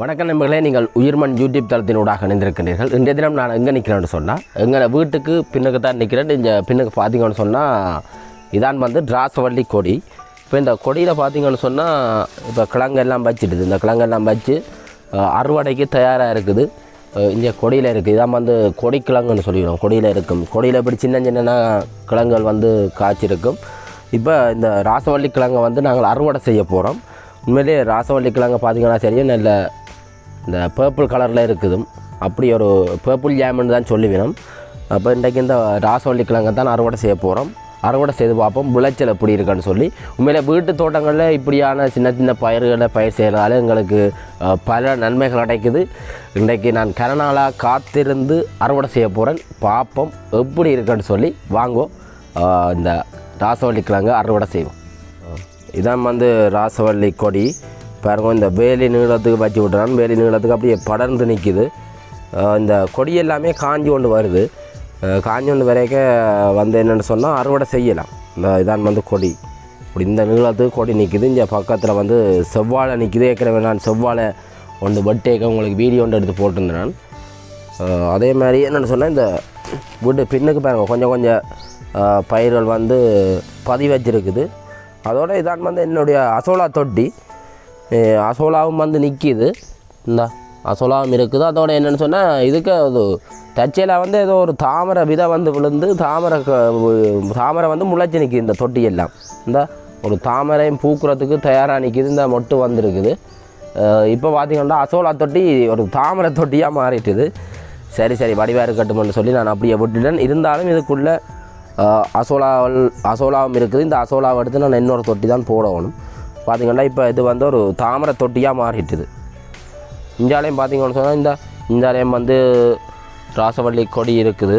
வணக்கம் நண்பர்களே நீங்கள் உயிர்மண் யூடியூப் தளத்தினூடாக இணைந்திருக்கிறீர்கள் இன்றைய தினம் நான் எங்கே நிற்கிறேன்னு சொன்னால் எங்களை வீட்டுக்கு பின்னுக்கு தான் நிற்கிறேன் இந்த பின்னுக்கு பார்த்தீங்கன்னு சொன்னால் இதான் வந்து திராசவள்ளி கொடி. இப்போ இந்த கொடியில் பார்த்தீங்கன்னு சொன்னால் இப்போ கிழங்கெல்லாம் வச்சுடுது. இந்த கிழங்கெல்லாம் வச்சு அறுவடைக்கு தயாராக இருக்குது. இங்கே கொடியில் இருக்குது இதான் வந்து கொடி கிழங்குன்னு சொல்லிடுவோம் கொடியில் இருக்கும். கொடியில் இப்படி சின்ன சின்ன கிழங்குகள் வந்து காய்ச்சிருக்கும். இப்போ இந்த ராசவள்ளி கிழங்கை வந்து நாங்கள் அறுவடை செய்ய போகிறோம் உண்மையிலேயே ராசவள்ளி கிழங்கு பார்த்தீங்கன்னா சரியும் நல்ல இந்த பர்பிள் கலரில் இருக்குதும். அப்படி ஒரு பர்பிள் ஜாமுன்னு தான் சொல்லுவினோம். அப்போ இன்றைக்கு இந்த ராசவள்ளி கிழங்கை தான் அறுவடை செய்ய போகிறோம் அறுவடை செய்து பார்ப்போம் விளைச்சல் எப்படி இருக்குன்னு சொல்லி. உண்மையிலே வீட்டு தோட்டங்களில் இப்படியான சின்ன சின்ன பயிர்களை பயிர் செய்கிறதால எங்களுக்கு பல நன்மைகள் கிடைக்குது இன்றைக்கு நான் கரநாளாக காத்திருந்து அறுவடை செய்ய போகிறேன் பார்ப்போம் எப்படி இருக்குன்னு சொல்லி. வாங்குவோம் இந்த ராசவள்ளி கிழங்கு அறுவடை செய்வோம். இதான் வந்து ராசவள்ளி கொடி. பாருங்க இந்த வேலி நீளத்துக்கு வச்சு விட்றான் வேலி நீளத்துக்கு அப்படியே படர்ந்து நிற்கிது இந்த கொடி எல்லாமே காஞ்சி கொண்டு வருது. காஞ்சி கொண்டு வரைக்க வந்து என்னென்னு சொன்னால் அறுவடை செய்யலாம். இந்த இதான் வந்து கொடி. இப்படி இந்த நீளத்துக்கு கொடி நிற்கிது இங்கே பக்கத்தில் வந்து செவ்வாழை நிற்கிது ஏற்கனவே நான் செவ்வாழை ஒன்று வெட்டேக்க உங்களுக்கு வீடியோ ஒன்று எடுத்து போட்டிருந்தேன் நான். அதே மாதிரி என்னென்னு சொன்னால் இந்த வீட்டு பின்னுக்கு பாருங்க கொஞ்சம் கொஞ்சம் பயிர்கள் வந்து பதி வச்சிருக்குது இதான் வந்து என்னுடைய அசோலா தொட்டி. அசோலாவும் வந்து நிற்கிது இந்த அசோலாவும் இருக்குது. அதோட என்னென்னு சொன்னால் இதுக்கு அது தச்சையில் வந்து ஏதோ ஒரு தாமரை விதை வந்து விழுந்து தாமரை க- தாமரை வந்து முளைச்சி நிற்கிது இந்த தொட்டியெல்லாம். இந்த ஒரு தாமரையும் பூக்குறதுக்கு தயாராக நிற்கிது இந்த மொட்டு வந்திருக்குது. இப்போ பார்த்தீங்கன்னா அசோலா தொட்டி ஒரு தாமரை தொட்டியாக மாறிட்டுது. சரி சரி வடிவாக இருக்கட்டும்னு சொல்லி நான் அப்படியே விட்டுட்டேன். இருந்தாலும் இதுக்குள்ளே அசோலாவல் அசோலாவும் இருக்குது. இந்த அசோலாவை எடுத்து நான் இன்னொரு தொட்டி தான் போடணும். பார்த்தீங்கன்னா இப்போ இது வந்து ஒரு தாமரை தொட்டியாக மாறிட்டுது. இந்தியாலையும் பார்த்திங்கன்னு சொன்னால் இந்த இஞ்சாலையும் வந்து ராசவள்ளி கொடி இருக்குது.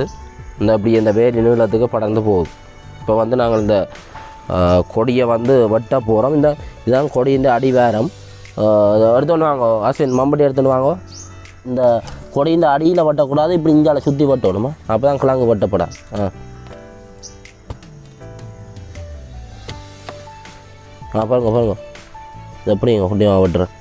இந்த அப்படி இந்த வேலி நீளத்துக்கு படர்ந்து போகுது. இப்போ வந்து நாங்கள் இந்த கொடியை வந்து வெட்ட போகிறோம் இந்த இதான் கொடியின் அடிவாரம். எடுத்துன்னு வாங்க. அஸ்வின் மம்பட்டி எடுத்துன்னு வாங்க. இந்த கொடியின் அடியில் வெட்டக்கூடாது இப்படி இந்தியாவில் சுற்றி வெட்டணுமா? அப்போ தான் கிழங்கு வெட்டப்படாது. ஆ. ஆ பாருங்க பாருங்க. இது எப்படிங்க ஃபுட்டையும் வெட்டுறேன்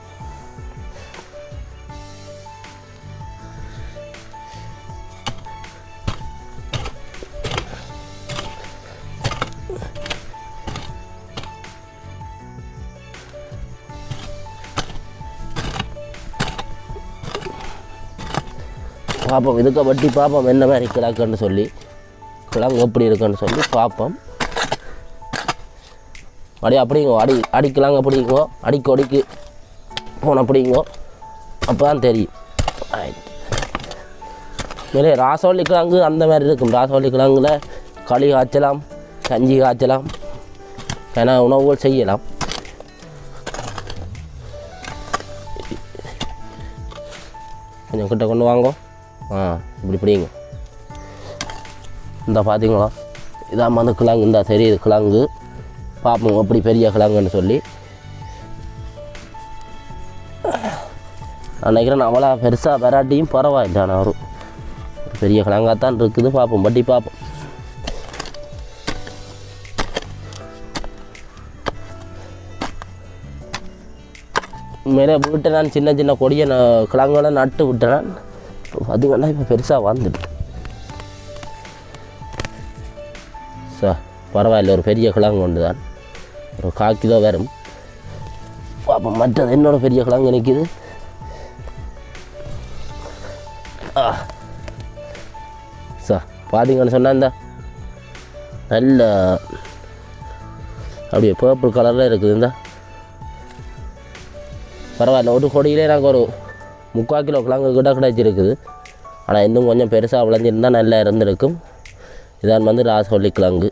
பார்ப்போம் இதுக்கு வட்டி பார்ப்போம் என்ன மாதிரி கிழக்குன்னு சொல்லி கிழங்கு எப்படி இருக்குன்னு சொல்லி பார்ப்போம் அடி அப்படிங்கோ அடி அடிக்கலாங்க அப்படிங்கோ. அடிக்கு அடிக்கு. போன அப்படிங்கோ. அப்போ தான் தெரியும். இல்லை மேலே ராசவள்ளி கிழங்கு அந்த மாதிரி இருக்கும். ராசவள்ளி கிழங்குல களி காய்ச்சலாம் கஞ்சி காய்ச்சலாம் ஏன்னா உணவுகள் செய்யலாம். கொஞ்சம் கிட்ட கொண்டு வாங்கோ. ஆ இப்படி பிடிங்க இந்த பார்த்தீங்களா இதான் வந்து கிழங்கு இந்த தெரியுது கிழங்கு. பார்ப்போம் எப்படி பெரிய கிழங்குன்னு சொல்லி. நான் நினைக்கிறேன் அவ்வளோ பெருசாக வெராட்டியும் பரவாயில்லை ஆனால் பெரிய கிழங்காக தான் இருக்குது பார்ப்போம் வட்டி பார்ப்போம் மேலே வீட்டை நான் சின்ன சின்ன கொடியை நான் கிழங்குகளை நட்டு விட்டேன் வேணால் இப்போ பெருசாக வாழ்ந்துட்டு சார் பரவாயில்ல ஒரு பெரிய கிழங்கு ஒன்று தான் ஒரு காக்கி கிலோ வரும் பார்ப்போம் மற்றது என்னோட பெரிய கிழங்கு நிற்கிது ஆ. சார் பார்த்தீங்கன்னு சொன்னால் இந்த. நல்ல அப்படியே பர்பிள் கலரில் இருக்குது இந்த. பரவாயில்ல ஒரு கொடியிலே நாங்கள் ஒரு முக்கால் கிலோ கிழங்கு கிட்ட கிடைச்சிருக்குது. ஆனால் இன்னும் கொஞ்சம் பெருசாக விளைஞ்சிருந்தால் நல்லா இருந்திருக்கும். இதான் வந்து ராசவள்ளி கிழங்கு.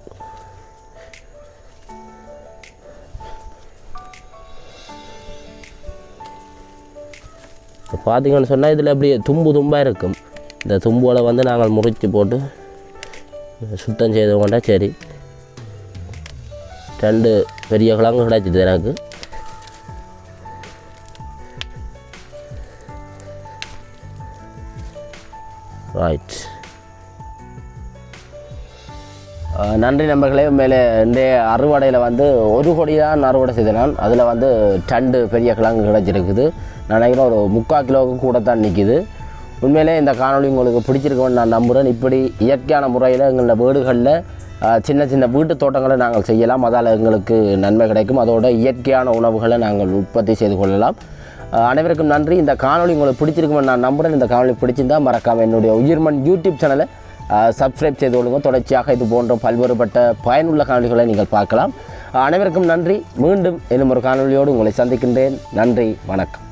இப்போ பார்த்தீங்கன்னு சொன்னால் இதில் அப்படியே தும்பு தும்பாக இருக்கும். இந்த தும்புகளை வந்து நாங்கள் முறித்து போட்டு சுத்தம் செய்து கொண்டா சரி. ரெண்டு பெரிய கிழங்கு கிடைச்சிது எனக்கு. ரைட் நன்றி நண்பர்களே. மேலே இந்த அறுவடையில் வந்து ஒரு கொடி தான் அறுவடை செய்தேன் அதில் வந்து ரெண்டு பெரிய கிழங்கு கிடைச்சிருக்குது. நினைக்கிறேன் ஒரு முக்கால் கிலோவுக்கு கூட தான் நிற்கிது உண்மையிலே இந்த காணொளி உங்களுக்கு பிடிச்சிருக்கோன்னு நான் நம்புகிறேன் இப்படி இயற்கையான முறையில் எங்களோட வீடுகளில் சின்ன சின்ன வீட்டு தோட்டங்களை நாங்கள் செய்யலாம். அதால் எங்களுக்கு நன்மை கிடைக்கும். அதோட இயற்கையான உணவுகளை நாங்கள் உற்பத்தி செய்து கொள்ளலாம். அனைவருக்கும் நன்றி. இந்த காணொளி உங்களுக்கு பிடிச்சிருக்குமென்னு நான் நம்புகிறேன் இந்த காணொலி பிடிச்சிருந்தா மறக்காமல் என்னுடைய உயிர்மன் யூடியூப் சேனலை சப்ஸ்கிரைப் செய்து கொள்ளுங்கள் தொடர்ச்சியாக இது போன்ற பல்வேறுபட்ட பயனுள்ள காணொளிகளை நீங்கள் பார்க்கலாம். அனைவருக்கும் நன்றி. மீண்டும் இன்னும் ஒரு காணொளியோடு உங்களை சந்திக்கின்றேன். நன்றி. வணக்கம்.